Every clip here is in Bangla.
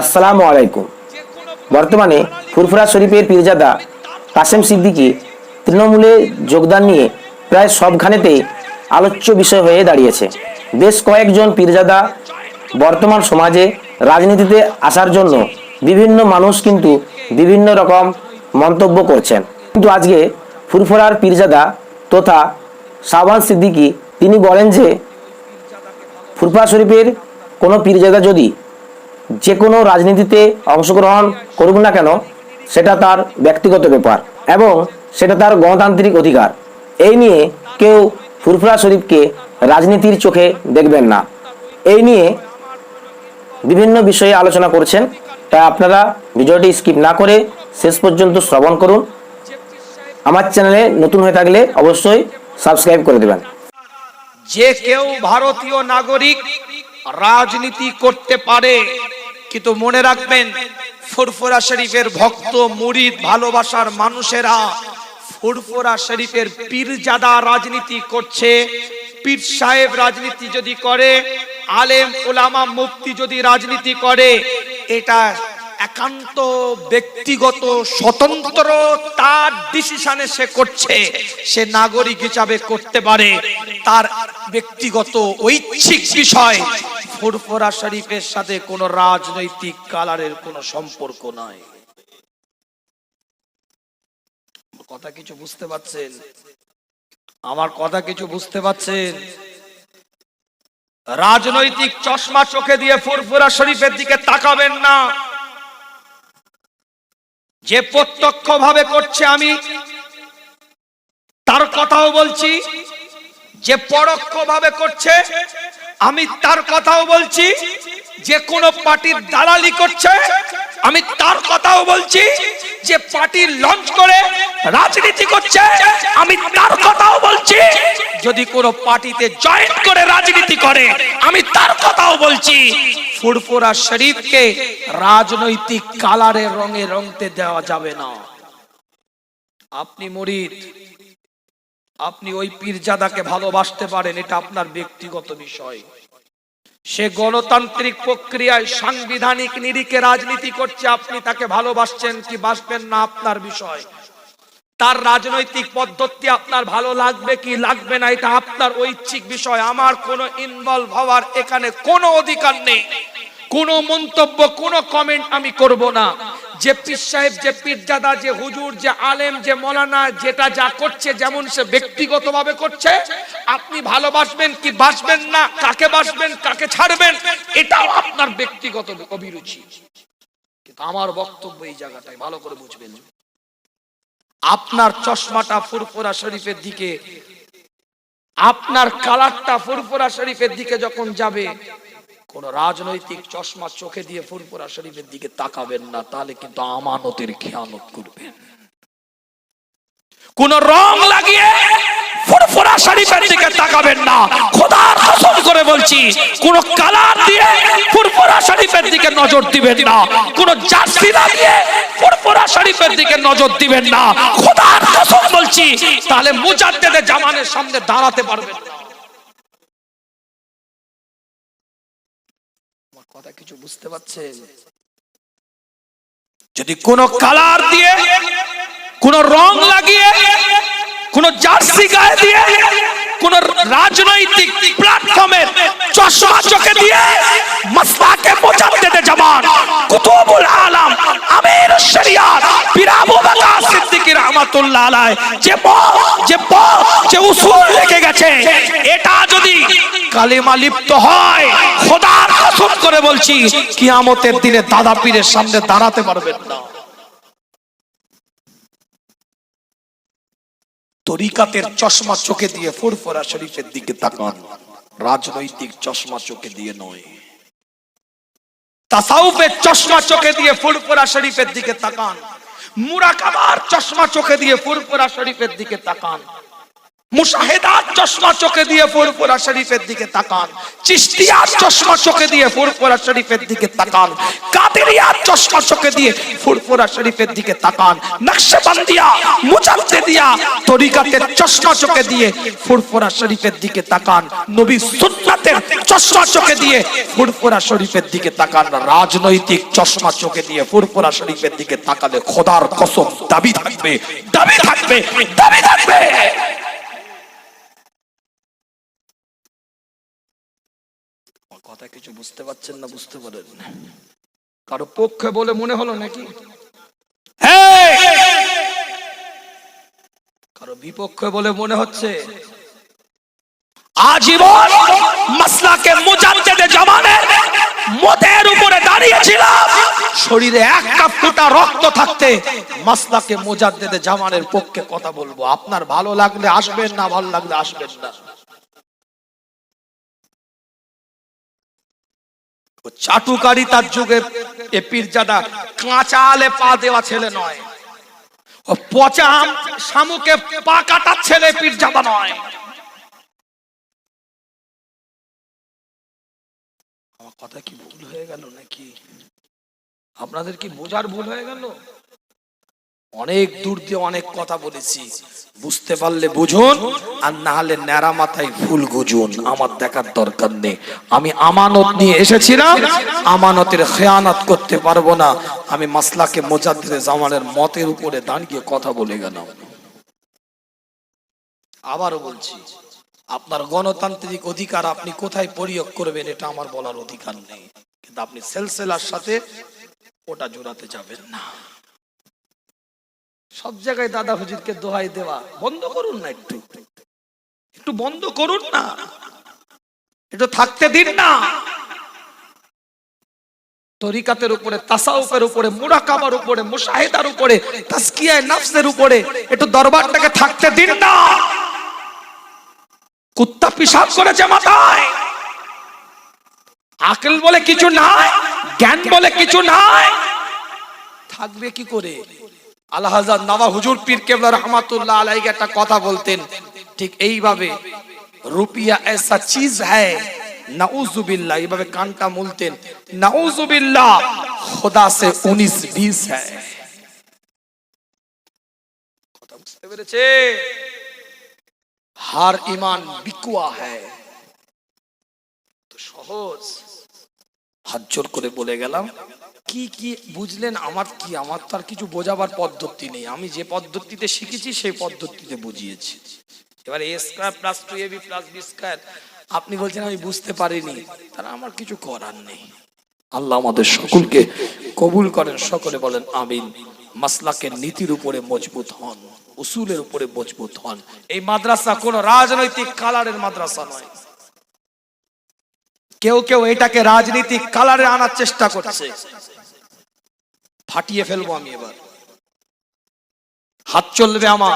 আসসালামু আলাইকুম। বর্তমানে ফুরফুরা শরীফের পীরজাদা কাসেম সিদ্দিকি তৃণমূলে যোগদান নিয়ে প্রায় সবখানেতেই আলোচ্য বিষয় হয়ে দাঁড়িয়েছে। বেশ কয়েকজন পীরজাদা বর্তমান সমাজে রাজনীতিতে আসার জন্য বিভিন্ন মানুষ কিন্তু বিভিন্ন রকম মন্তব্য করছেন। কিন্তু আজকে ফুরফুরার পীরজাদা তথা শাহবান সিদ্দিকী তিনি বলেন যে ফুরফুরা শরীফের কোনো পীরজাদা যদি যে কোনো রাজনীতিতে অংশগ্রহণ করুক না কেন, সেটা তার ব্যক্তিগত ব্যাপার এবং সেটা তার গণতান্ত্রিক অধিকার। এই নিয়ে কেউ ফুরফুরা শরীফকে রাজনীতির চোখে দেখবেন না। এই নিয়ে বিভিন্ন বিষয়ে আলোচনা করছেন, তাই আপনারা ভিডিওটি স্কিপ না করে শেষ পর্যন্ত শ্রবণ করুন। আমার চ্যানেলে নতুন হয়ে থাকলে অবশ্যই সাবস্ক্রাইব করে দেবেন। যে কেউ ভারতীয় নাগরিক রাজনীতি করতে পারে কিন্তু মনে রাখবেন, ফুরফুরা শরীফের ভক্ত, মুরিদ, ভালোবাসার মানুষেরা ফুরফুরা শরীফের পীরজাদা রাজনীতি করছে। পীর সাহেব রাজনীতি যদি করে, আলেম ওলামা মুফতি যদি রাজনীতি করে, এটা একান্ত ব্যক্তিগত, স্বতন্ত্র তার ডিসিশনে সে করছে। সে নাগরিক হিসাবে করতে পারে। তার ব্যক্তিগত, ঐচ্ছিক বিষয় ফুরফুরা শরীফের সাথে কোনো রাজনৈতিক কালারের কোনো সম্পর্ক নাই। কথা কিছু বুঝতে পারছেন? আমার কথা কিছু বুঝতে পারছেন? রাজনৈতিক চশমা চোখে দিয়ে ফুরফুরা শরীফের দিকে তাকাবেন না। যে প্রত্যক্ষ ভাবে করছে আমি, তার কথাও বলছি যে পরোক্ষ ভাবে করছে, আমি তার কথাও বলছি, যে কোন পার্টির দালালি করছে, আমি তার কথাও বলছি, যে পার্টি লঞ্চ করে রাজনীতি করছে, আমি তার কথাও বলছি, যদি কোন পার্টিতে জয়েন করে রাজনীতি করে, আমি তার কথাও বলছি। ফুরফুরা শরীফকে রাজনৈতিক কালারে রঙে রঙতে দেওয়া যাবে না। আপনি মরিদ আপনি ওই পীরজাদাকে ভালোবাসতে পারেন, এটা আপনার ব্যক্তিগত বিষয়। সে গণতান্ত্রিক প্রক্রিয়ায় সাংবিধানিক নিরিখে রাজনীতি করছে, আপনি তাকে ভালোবাসছেন কি বাসবেন না, আপনার বিষয়। তার রাজনৈতিক পদ্ধতি আপনার ভালো লাগবে কি লাগবে না, এটা আপনার ঐচ্ছিক বিষয়। আমার কোনো ইনভলভ হওয়ার এখানে কোনো অধিকার নেই। কোনো মন্তব্য, কোনো কমেন্ট আমি করব না। যে পীর সাহেব, যে পীরজাদা, যে হুজুর, যে আলেম, যে মৌলানা, যেটা যা করছে, যেমন সে ব্যক্তিগতভাবে করছে, আপনি ভালোবাসবেন কি বাসবেন না, কাকে বাসবেন, কাকে ছাড়বেন, এটাও আপনার ব্যক্তিগত অভিরুচি। কিন্তু আমার বক্তব্য এই জায়গাটায়, ভালো করে বুঝবেন। আপনার চশমাটা ফুরফুরা শরীফের দিকে, আপনার কালারটা ফুরফুরা শরীফের দিকে যখন যাবে কোন রাজনৈতিক চশমা চোখে দিয়ে ফুরফুরা শরীফের দিকে তাকাবেন না, তাহলে কিন্তু আমানতের খেয়ানত করবেন। কোন রং লাগিয়ে ফুরফুরা শরীফের দিকে তাকাবেন না। খোদার কসম করে বলছি, কোন কালার দিয়ে ফুরফুরা শরীফের দিকে নজর দিবেন না। কোন জার্সি লাগিয়ে ফুরফুরা শরীফের দিকে নজর দিবেন না। খোদার কসম বলছি, তাহলে মুজাদ্দেদে জামানের সামনে দাঁড়াতে পারবেন না। আমার কথা কিছু বুঝতে পারছেন? যদি কোন কালার দিয়ে, কোন রং লাগিয়ে, কোন জার্সি গায়ে দিয়ে, কোন রাজনৈতিক প্ল্যাটফর্মের চশমা চোখে দিয়ে মাসলাকে বোঝাতে দে জামান কুতুবুল আলম, আমির শরিয়াত। রাহমাতুল্লাহ আলাইহি যে যে যে উসুল গেছে, এটা যদি কালিমা লিপ্ত হয়, খোদার করে বলছি, কিয়ামতের দিনে দাদা পীরের সামনে দাঁড়াতে পারবেন না। তরিকাতের চশমা চোখে দিয়ে ফুরফুরা শরীফের দিকে তাকান। রাজনৈতিক চশমা চোখে দিয়ে নয়। তাসাউফের চশমা চোখে দিয়ে ফুরফুরা শরীফের দিকে তাকান। মুরাকাবার চশমা চোখে দিয়ে ফুরফুরা শরীফের দিকে তাকান। মুশাহেদার চশমা চোখে দিয়ে দিকে তাকান। চশমা চোখে দিয়ে ফুরফুরা শরীফের দিকে তাকান। চশমা দিয়ে দিকে তাকান। চশমা চোখে দিয়ে ফুরফুরা শরীফের দিকে তাকান। নবী সুন্নাতের চশমা চোখে দিয়ে ফুরফুরা শরীফের দিকে তাকান। রাজনৈতিক চশমা চোখে দিয়ে ফুরফুরা শরীফের দিকে তাকালে খোদার কসম দাবি থাকবে দাবি থাকবে দাবি থাকবে। কথা কিছু বুঝতে পারছেন না বুঝতে পারেন। কারও পক্ষে বলে মনে হলো নাকি? কারও বিপক্ষে বলে মনে হচ্ছে? আজীবন মাসলাকে মুজাদ্দেদে জামানের মতের উপরে দাঁড়িয়েছিলাম। শরীরে একটা ফোঁটা রক্ত থাকতে মাসলাকে মুজাদ্দেদে জামানের পক্ষে কথা বলব। আপনার ভালো লাগলে আসবেন না ভালো লাগলে আসবেন না। চাটুকারি তার যুগে এ পীরজাদা কাঁচা আলে পা দেওয়া ছেলে নয়। ও পচা শামুকে পা কাটার ছেলে পীরজাদা নয়। কথা কি ভুল হয়ে গেল নাকি? আপনাদের কি বোঝার ভুল হয়ে গেল? অনেক দূর দিয়ে অনেক কথা বলেছি। বুঝতে পারলে বুঝুন, আর না হলে ন্যাড়া মাথায় ফুল গুজুন। আমার দেখার দরকার নেই। আমি আমানত নিয়ে এসেছিলাম আমানতের খেয়ানত করতে পারব না। আমি মাসলাকে মোজাদ্দিদে জামানের মতের উপরে দাঁড়িয়ে কথা বলে গেলাম। আবারও বলছি, আপনার গণতান্ত্রিক অধিকার আপনি কোথায় প্রয়োগ করবেন এটা আমার বলার অধিকার নেই। কিন্তু আপনি সেলসেলার সাথে ওটা জোড়াতে যাবেন না। সব জায়গায় দাদা হুজুরকে দোহাই দেওয়া। বন্ধ করুন না একটু। একটু বন্ধ করুন না। একটু থাকতে দিন না। তরিকাতের উপরে, তাসাউফের উপরে, মুরাকাবার উপরে, মুশাহিদার উপরে তাসকিয়ায়ে নাফসের উপরে, একটু দরবারটাকে থাকতে দিন না। কুত্তা পিসাব করেছে মাথায়। আকল বলে কিছু নাই, জ্ঞান বলে কিছু নাই। থাকবে কি করে? আলহাজার নবা হুজুর পীর কেবলা রহমাতুল্লাহ আলাইকে একটা কথা বলতেন। ঠিক এইভাবে, রুপিয়া এসা চিজ হ্যায় নাউজুবিল্লাহ এইভাবে কানটা মুলতেন। নাউজুবিল্লাহ খোদা সে হ্যায়। কথা বুঝতে পেরেছে? হার ইমান বিকুয়া হ্যায়। তো সহজ। হাত জোর করে বলে গেলাম, কি কি বুঝলেন আমার কি? আমার তো আর কিছু বোঝাবার পদ্ধতি নেই। আমি যে পদ্ধতিতে শিখেছি সেই পদ্ধতিতে বুঝিয়েছি। এবার A square plus two A B plus B square আপনি বলছেন, আমি বুঝতে পারিনি। তারা, আমার কিছু করার নেই। আল্লাহ আমাদের সকলকে কবুল করেন, সকলে বলেন, আমিন। মাসলাকের নীতির উপরে মজবুত হন, উসুলের উপরে মজবুত হন। এই মাদ্রাসা কোন রাজনৈতিক কালারের মাদ্রাসা নয়। কেউ কেউ এটাকে রাজনীতিক কালারে আনার চেষ্টা করছে। ফাটিয়ে ফেলব আমি এবার। হাত চলবে আমার।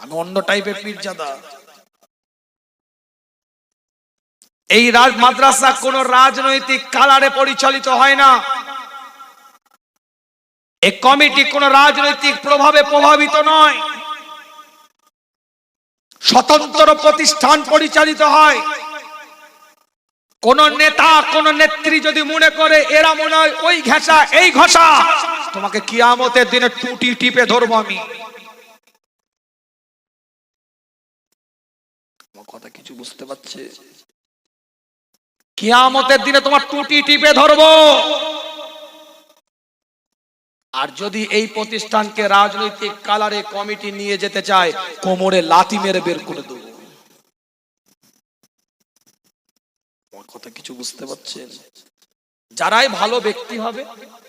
আমি অন্য টাইপের পীরজাদা। এই রাজ মাদ্রাসা কোন রাজনৈতিক কালারে পরিচালিত হয় না। এই কমিটি কোন রাজনৈতিক প্রভাবে প্রভাবিত নয়। স্বতন্ত্র প্রতিষ্ঠান পরিচালিত হয়। কোন নেতা, কোন নেত্রী যদি মনে করে, এরা মনে হয় ওই ঘেঁষা, এই ঘষা, তোমাকে কিয়ামতের দিনে টুটি টিপে ধরবো আমি। কথা কিছু বুঝতে পারছে? কিয়ামতের দিনে তোমার টুটি টিপে ধরবো। আর যদি এই প্রতিষ্ঠানকে রাজনৈতিক কালারে কমিটি নিয়ে যেতে চায়, কোমরে লাথি মেরে বের করে দেবো আমার কথা কিছু বুঝতে পারছেন? যারাই ভালো ব্যক্তি হবে,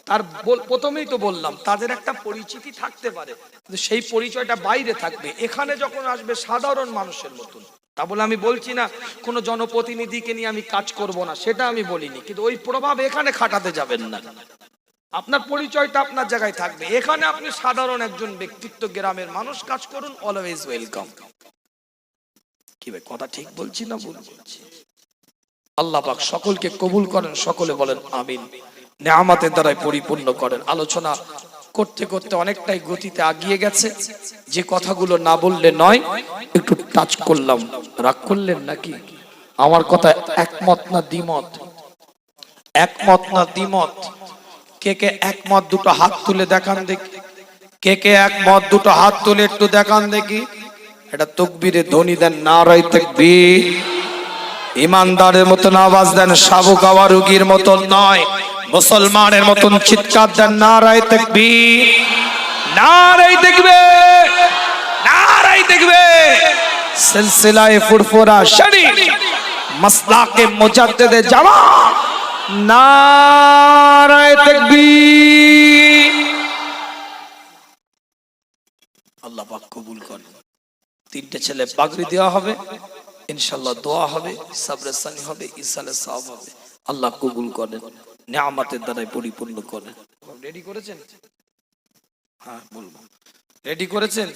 তার প্রথমেই তো বললাম, তাদের একটা পরিচিতি থাকতে পারে সেই পরিচয়টা বাইরে থাকবে। এখানে যখন আসবে সাধারণ মানুষের মতন, তা বলে আমি বলছি না, কোনো জনপ্রতিনিধিকে নিয়ে আমি কাজ করব না, সেটা আমি বলিনি, কিন্তু ওই প্রভাব এখানে খাটাতে যাবেন না। আপনার পরিচয়টা আপনার জায়গায় থাকবে। এখানে আপনি সাধারণ একজন ব্যক্তিত্ব, গ্রামের মানুষ, কাজ করুন অলওয়েজ ওয়েলকাম কি ভাই, কথা ঠিক বলছি না বলছি? আল্লাহ পাক সকলকে কবুল করেন, সকলে বলেন আমিন। নেয়ামাতের দ্বারাই পরিপূর্ণ করেন। আলোচনা করতে করতে অনেকটাই গতিতে আগিয়ে গেছে। যে কথাগুলো না বললে নয়, একটু টাচ করলাম। রাগ করলেন নাকি? আমার কথা একমত না দ্বিমত? একমত না দ্বিমত? কে কে একমত দুটো হাত তুলে দেখান দেখি। কে কে একমত দুটো হাত তুলে একটু দেখান দেখি। এটা তকবীরে ধ্বনি দেন নারাই তাকবীর। ইমানদারের মতন আওয়াজ দেন সাবু গাওয়া রুগীর মতন নয়, মুসলমানের মতন চিৎকার দেন নারাই তাকবীর। নারাই দেখবে নারাই দেখবে সিলসিলায়ে ফুরফুরা নারায় আল্লাহ পাক কবুল তিনটে ছেলে পাগড়ি দেওয়া হবে। ইনশাল্লাহ দোয়া হবে সাবরাসানি হবে ইসালে সওয়াব হবে। আল্লাহ কবুল করেন, নেয়ামাতের দ্বারাই পরিপূর্ণ করেন। রেডি করেছেন? হ্যাঁ বলব। রেডি করেছেন।